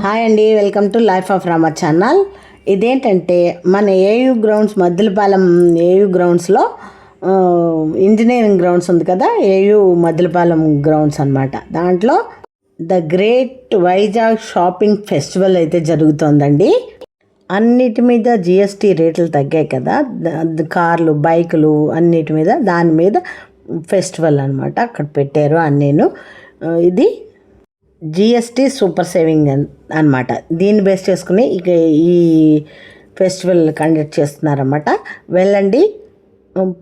Hi అండి welcome to life of Rama channel. ఇదేంటంటే మన ఏయు గ్రౌండ్స్ మద్దిలపాలెం ఏయు గ్రౌండ్స్లో ఇంజనీరింగ్ గ్రౌండ్స్ ఉంది కదా ఏయు మద్దిలపాలెం గ్రౌండ్స్ అనమాట దాంట్లో the great Vizag shopping festival అయితే జరుగుతోందండి. అన్నిటి మీద జిఎస్టీ రేట్లు తగ్గాయి కదా కార్లు బైకులు అన్నిటి మీద దాని మీద ఫెస్టివల్ అనమాట అక్కడ పెట్టారు అని నేను ఇది జిఎస్టీ సూపర్ సేవింగ్ అన్- అన్నమాట. దీన్ని బేస్ చేసుకుని ఇక ఈ ఫెస్టివల్ కండక్ట్ చేస్తున్నారన్నమాట. వెళ్ళండి.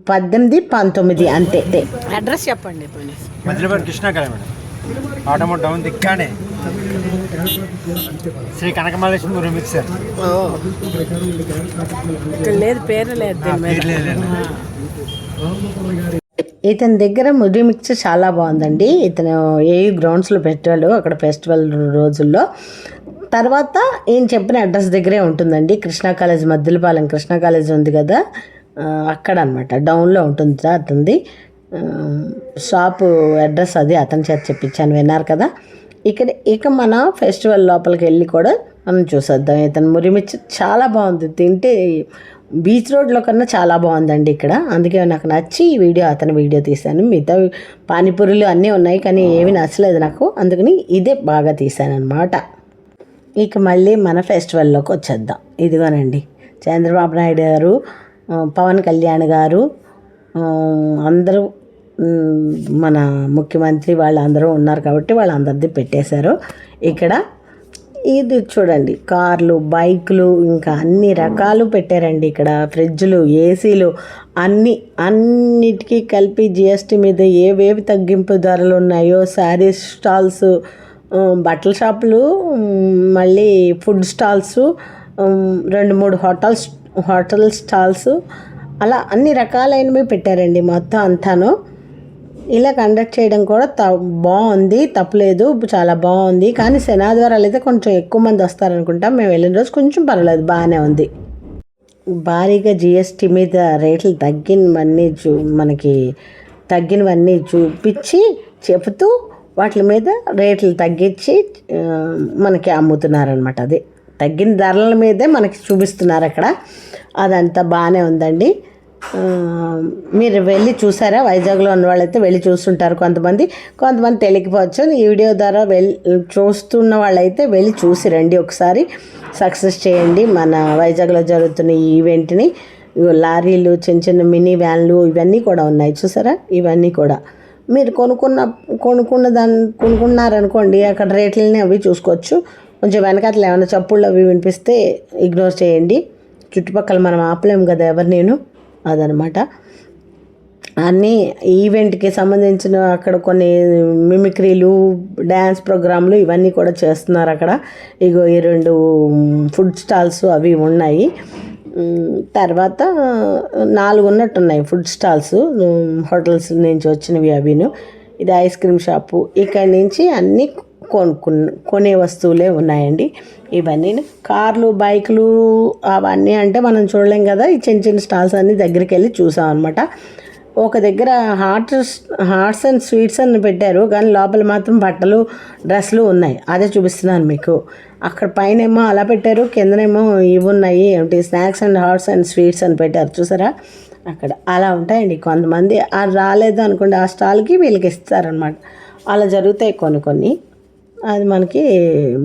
పద్దెనిమిది పంతొమ్మిది అంతే. అడ్రస్ చెప్పండి పోనీ. మధ్యలో కృష్ణాకాయ మేడం. ఆటోమో డౌన్ దిక్కానే శ్రీ కనకమహాలక్ష్మి లేదు పేరు లేదు. ఇతని దగ్గర ముడి మిక్చర్ చాలా బాగుందండి. ఇతను ఏ గ్రౌండ్స్లో పెట్టాడు అక్కడ ఫెస్టివల్ రోజుల్లో. తర్వాత ఈయన చెప్పిన అడ్రస్ దగ్గరే ఉంటుందండి. కృష్ణా కాలేజ్ మద్దిలపాలెం కృష్ణా కాలేజ్ ఉంది కదా. అక్కడ అనమాట డౌన్లో ఉంటుంది అతనిది. షాపు అడ్రస్ అది అతని చేత చెప్పించాను. విన్నారు కదా. ఇక్కడ ఇక మన ఫెస్టివల్ లోపలికి వెళ్ళి కూడా మనం చూసేద్దాం. ఇతను మురిమిర్చి చాలా బాగుంది. తింటే బీచ్ రోడ్లో కన్నా చాలా బాగుందండి ఇక్కడ. అందుకే నాకు నచ్చి ఈ వీడియో అతని వీడియో తీశాను. మిగతా పానీపూరీలు అన్నీ ఉన్నాయి కానీ ఏవి నచ్చలేదు నాకు. అందుకని ఇదే బాగా తీశాను అనమాట ఇక మళ్ళీ మన ఫెస్టివల్లోకి వచ్చేద్దాం. ఇదిగోనండి చంద్రబాబు నాయుడు గారు పవన్ కళ్యాణ్ గారు అందరూ మన ముఖ్యమంత్రి వాళ్ళందరూ ఉన్నారు కాబట్టి వాళ్ళందరిది పెట్టేశారు. ఇక్కడ ఇది చూడండి. కార్లు బైకులు ఇంకా అన్ని రకాలు పెట్టారండి ఇక్కడ. ఫ్రిడ్జ్లు ఏసీలు అన్ని అన్నిటికీ కలిపి జిఎస్టీ మీద ఏవేవి తగ్గింపు ధరలు ఉన్నాయో శారీస్ స్టాల్స్ బట్టల షాపులు మళ్ళీ ఫుడ్ స్టాల్స్ రెండు మూడు హోటల్స్ హోటల్ స్టాల్స్ అలా అన్ని రకాలైనవి పెట్టారండి మొత్తం అంతాను. ఇలా కండక్ట్ చేయడం కూడా త బాగుంది. తప్పలేదు. చాలా బాగుంది. కానీ శనాద్వారాలు అయితే కొంచెం ఎక్కువ మంది వస్తారనుకుంటాం. మేము వెళ్ళిన రోజు కొంచెం పర్వాలేదు. బాగానే ఉంది. భారీగా జిఎస్టీ మీద రేట్లు తగ్గినవన్నీ చూ మనకి తగ్గినవన్నీ చూపించి చెబుతూ వాటి మీద రేట్లు తగ్గించి మనకి అమ్ముతున్నారనమాట అది. తగ్గిన ధరల మీదే మనకి చూపిస్తున్నారు అక్కడ. అదంతా బాగానే ఉందండి. మీరు వెళ్ళి చూసారా? వైజాగ్లో ఉన్న వాళ్ళైతే వెళ్ళి చూస్తుంటారు కొంతమంది. కొంతమంది తెలియకపోవచ్చు. ఈ వీడియో ద్వారా వెళ్ళి చూస్తున్న వాళ్ళైతే వెళ్ళి చూసి రండి ఒకసారి. సక్సెస్ చేయండి. మన వైజాగ్లో జరుగుతున్న ఈ ఈవెంట్ని. లారీలు చిన్న చిన్న మినీ వ్యాన్లు ఇవన్నీ కూడా ఉన్నాయి. చూసారా? ఇవన్నీ కూడా. మీరు కొనుక్కున్న కొనుక్కున్న దాన్ని కొనుక్కున్నారనుకోండి అక్కడ రేట్లని అవి చూసుకోవచ్చు. కొంచెం వెనకాతలు ఏమైనా చప్పుళ్ళు అవి వినిపిస్తే ఇగ్నోర్ చేయండి. చుట్టుపక్కల మనం ఆపలేము కదా ఎవరు నేను. అదనమాట. అన్నీ ఈవెంట్కి సంబంధించిన అక్కడ కొన్ని మిమిక్రీలు డ్యాన్స్ ప్రోగ్రాంలు ఇవన్నీ కూడా చేస్తున్నారు అక్కడ. ఇగో ఈ రెండు ఫుడ్ స్టాల్స్ అవి ఉన్నాయి. తర్వాత నాలుగు ఉన్నట్టున్నాయి ఫుడ్ స్టాల్స్ హోటల్స్ నుంచి వచ్చినవి అవిను. ఇది ఐస్ క్రీమ్ షాపు. ఇక్కడి నుంచి అన్నీ కొనుక్కున్న కొనే వస్తువులే ఉన్నాయండి. ఇవన్నీ కార్లు బైకులు అవన్నీ అంటే మనం చూడలేం కదా ఈ చిన్న చిన్న స్టాల్స్ అన్నీ దగ్గరికి వెళ్ళి చూసాం అనమాట ఒక దగ్గర హాట్ హాట్స్ అండ్ స్వీట్స్ అని పెట్టారు కానీ లోపల మాత్రం బట్టలు డ్రెస్సులు ఉన్నాయి. అదే చూపిస్తున్నాను మీకు. అక్కడ పైన ఏమో అలా పెట్టారు కిందనేమో ఇవి ఉన్నాయి. ఏమిటి? Snacks and hots and sweets అని పెట్టారు చూసారా? అక్కడ అలా ఉంటాయండి కొంతమంది. అది రాలేదు అనుకోండి ఆ స్టాల్కి వీళ్ళకి ఇస్తారనమాట అలా జరుగుతాయి కొన్ని కొన్ని. అది మనకి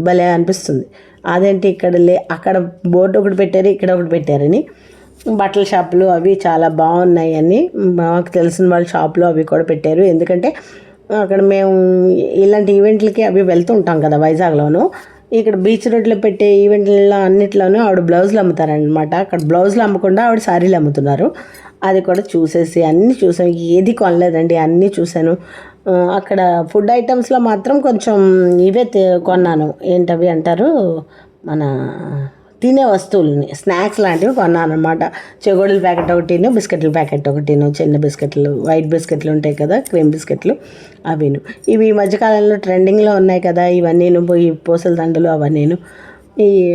భలే అనిపిస్తుంది. అదేంటి ఇక్కడ లే అక్కడ బోర్డు ఒకటి పెట్టారు ఇక్కడ ఒకటి పెట్టారని. బట్టల షాపులు అవి చాలా బాగున్నాయి అని మాకు తెలిసిన వాళ్ళ షాపులు అవి కూడా పెట్టారు. ఎందుకంటే అక్కడ మేము ఇలాంటి ఈవెంట్లకి అవి వెళ్తూ ఉంటాం కదా వైజాగ్లోను. ఇక్కడ బీచ్ రోడ్లో పెట్టే ఈవెంట్లలో అన్నిట్లోనూ ఆవిడ బ్లౌజులు అమ్ముతారనమాట అక్కడ బ్లౌజులు అమ్మకుండా ఆవిడ శారీలు అమ్ముతున్నారు. అది కూడా చూసేసి అన్నీ చూసాను ఏది కొనలేదండి అన్నీ చూశాను అక్కడ ఫుడ్ ఐటమ్స్లో మాత్రం కొంచెం ఇవే కొన్నాను. ఏంటవి అంటారు? మన తినే వస్తువులని. స్నాక్స్ లాంటివి కొన్నాను అనమాట చెగోడల ప్యాకెట్ ఒకటిను బిస్కెట్ల ప్యాకెట్ ఒకటిను చిన్న బిస్కెట్లు వైట్ బిస్కెట్లు ఉంటాయి కదా క్రీమ్ బిస్కెట్లు అవిను. ఇవి ఈ మధ్యకాలంలో ట్రెండింగ్లో ఉన్నాయి కదా ఇవన్నీను ఈ పూసల దండలు అవన్నీను. ఈ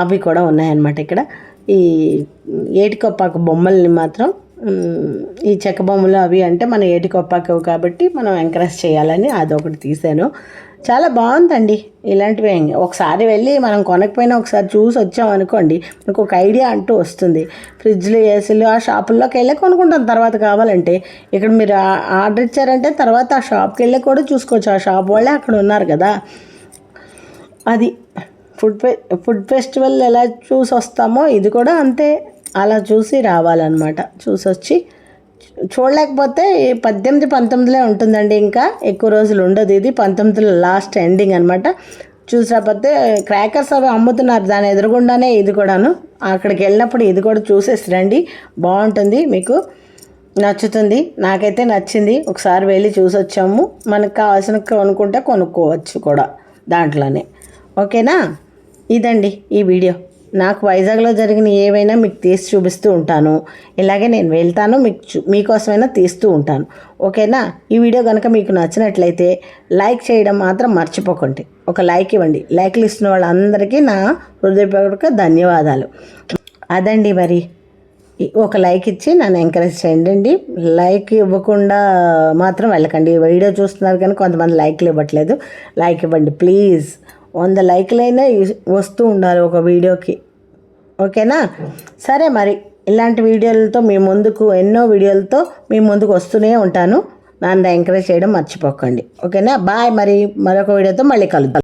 అవి కూడా ఉన్నాయన్నమాట ఇక్కడ. ఈ ఏటికొప్పాకు బొమ్మల్ని మాత్రం ఈ చెక్క బొమ్మలు అవి అంటే మన ఏటికొప్పాకవు కాబట్టి మనం ఎంకరేజ్ చేయాలని అదొకటి తీసాను చాలా బాగుందండి ఇలాంటివి. ఒకసారి వెళ్ళి మనం కొనకపోయినా ఒకసారి చూసి వచ్చాం అనుకోండి మనకు ఒక ఐడియా అంటూ వస్తుంది. ఫ్రిడ్జ్లు ఏసీలు ఆ షాపుల్లోకి వెళ్ళి కొనుక్కుంటాం. తర్వాత కావాలంటే ఇక్కడ మీరు ఆర్డర్ ఇచ్చారంటే తర్వాత ఆ షాప్కి వెళ్ళి కూడా చూసుకోవచ్చు. ఆ షాప్ వాళ్ళే అక్కడ ఉన్నారు కదా. అది ఫుడ్ ఫె ఫుడ్ ఫెస్టివల్ ఎలా చూసి వస్తామో ఇది కూడా అంతే. అలా చూసి రావాలన్నమాట. చూసి వచ్చి చూడలేకపోతే పద్దెనిమిది పంతొమ్మిదిలో ఉంటుందండి ఇంకా. ఎక్కువ రోజులు ఉండదు ఇది. పంతొమ్మిదిలో లాస్ట్ ఎండింగ్ అనమాట చూసినపోతే క్రాకర్స్ అవి అమ్ముతున్నారు. దాని ఎదురుగుండానే ఇది కూడాను. అక్కడికి వెళ్ళినప్పుడు ఇది కూడా చూసేసి రండి. బాగుంటుంది మీకు. నచ్చుతుంది. నాకైతే నచ్చింది. ఒకసారి వెళ్ళి చూసొచ్చాము. మనకు కావాల్సిన కొనుక్కుంటే కొనుక్కోవచ్చు కూడా దాంట్లోనే. ఓకేనా? ఇదండి ఈ వీడియో. నాకు వైజాగ్లో జరిగిన ఏవైనా మీకు తీసి చూపిస్తూ ఉంటాను. ఇలాగే నేను వెళ్తాను మీకు చూ- మీకోసమైనా తీస్తూ ఉంటాను. ఓకేనా? ఈ వీడియో కనుక మీకు నచ్చినట్లయితే లైక్ చేయడం మాత్రం మర్చిపోకండి. ఒక లైక్ ఇవ్వండి. లైక్లు ఇస్తున్న వాళ్ళందరికీ నా హృదయపూర్వక ధన్యవాదాలు. అదండి మరి. ఒక లైక్ ఇచ్చి నన్ను ఎంకరేజ్ చేయండి లైక్ ఇవ్వకుండా మాత్రం వెళ్ళకండి. వీడియో చూస్తున్నారు కానీ కొంతమంది లైక్లు ఇవ్వట్లేదు. లైక్ ఇవ్వండి ప్లీజ్. వంద లైక్లైనా వస్తూ ఉండాలి ఒక వీడియోకి. ఓకేనా? సరే మరి ఇలాంటి వీడియోలతో మీ ముందుకు ఎన్నో వీడియోలతో మీ ముందుకు వస్తూనే ఉంటాను. నన్ను ఎంకరేజ్ చేయడం మర్చిపోకండి. ఓకేనా? బాయ్ మరి మరొక వీడియోతో మళ్ళీ కలుద్దాం.